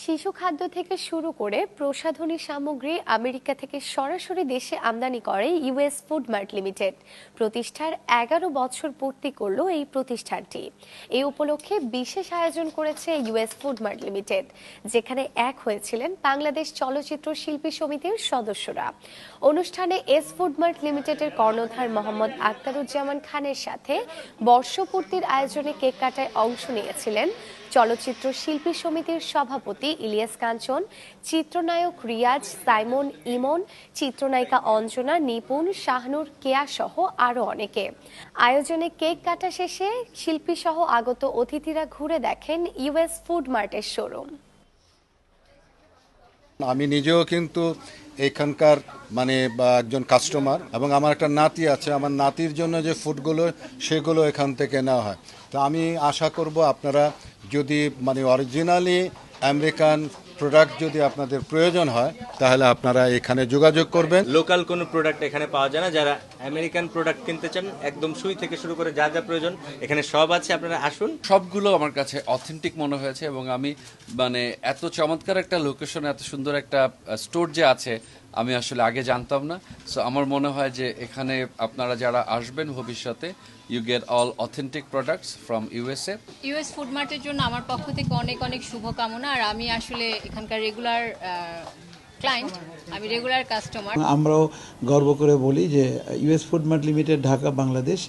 শিশু খাদ্য থেকে শুরু করে প্রসাধনী সামগ্রী আমেরিকা থেকে সরাসরি দেশে আমদানি করে ইউএস ফুড মার্ট লিমিটেড। প্রতিষ্ঠার এগারো বছর পূর্তি করল এই প্রতিষ্ঠানটি। এই উপলক্ষে বিশেষ আয়োজন করেছে ইউএস ফুড মার্ট লিমিটেড, যেখানে এক হয়েছিলেন বাংলাদেশ চলচ্চিত্র শিল্পী সমিতির সদস্যরা। অনুষ্ঠানে এস ফুড মার্ট লিমিটেডের কর্ণধার মোহাম্মদ আক্তারুজ্জামান খানের সাথে বর্ষপূর্তির আয়োজনে কেক কাটায় অংশ নিয়েছিলেন চলচ্চিত্র শিল্পী সমিতির সভাপতি ইলিয়াস কাঞ্চন, চিত্রনায়ক রিয়াজ সাইমন ইমন, চিত্রনায়িকা অঞ্জনা নিপুণ, শাহনুর কেয়া সহ আরও অনেকে। আয়োজনে কেক কাটা শেষে শিল্পী সহ আগত অতিথিরা ঘুরে দেখেন ইউএস ফুড মার্টের শোরুম। আমি নিজেও কিন্তু এখানকার মানে একজন কাস্টমার এবং আমার একটা নাতি আছে, আমার নাতির জন্য যে ফুডগুলো, সেগুলো এখান থেকে নেওয়া হয়। তো আমি আশা করব আপনারা যদি মানে অরিজিনালি আমেরিকান প্রোডাক্ট যদি আপনাদের প্রয়োজন হয় তাহলে আপনারা এখানে যোগাযোগ করবেন। লোকাল কোনো প্রোডাক্ট এখানে পাওয়া যায় না। যারা আমেরিকান প্রোডাক্ট কিনতে চান একদম সুই থেকে শুরু করে যা যা প্রয়োজন এখানে সব আছে। আপনারা আসুন। সবগুলো আমার কাছে অথেন্টিক মনে হয়েছে এবং আমি মানে এত চমৎকার একটা লোকেশন এত সুন্দর একটা স্টোর যে আছে আমি আসলে আগে জানতাম না। সো আমার মনে হয় যে এখানে আপনারা যারা আসবেন ভবিষ্যতে you get all authentic products from USA US food মার্টের জন্য আমার পক্ষ থেকে অনেক অনেক শুভকামনা। আর আমি আসলে এখানকার রেগুলার ক্লায়েন্ট আমি রেগুলার কাস্টমার আমরাও গর্ব করে বলি যে US food mart limited Dhaka Bangladesh